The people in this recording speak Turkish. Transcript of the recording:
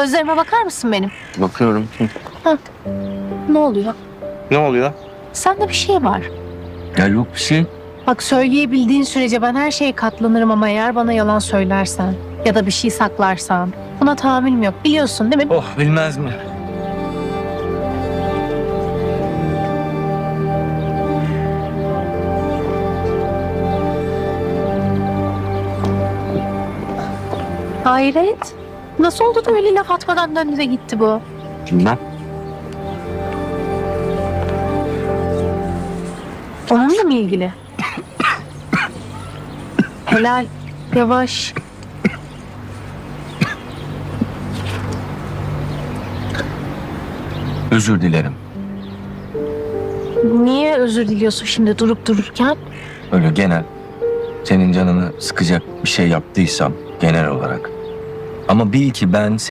Gözlerime bakar mısın benim? Bakıyorum. Hı. Ne oluyor? Ne oluyor? Sende bir şey var. Ya yok bir şey. Bak söyleyebildiğin sürece ben her şeye katlanırım ama eğer bana yalan söylersen ya da bir şey saklarsan buna tahammülüm yok. Biliyorsun değil mi? Oh bilmez mi? Hayret. Nasıl oldu da öyle laf atmadan de gitti bu? Bilmem. Onunla mı ilgili? Helal. Yavaş. Özür dilerim. Niye özür diliyorsun şimdi durup dururken? Öyle genel. Senin canını sıkacak bir şey yaptıysam genel olarak. Ama bil ki ben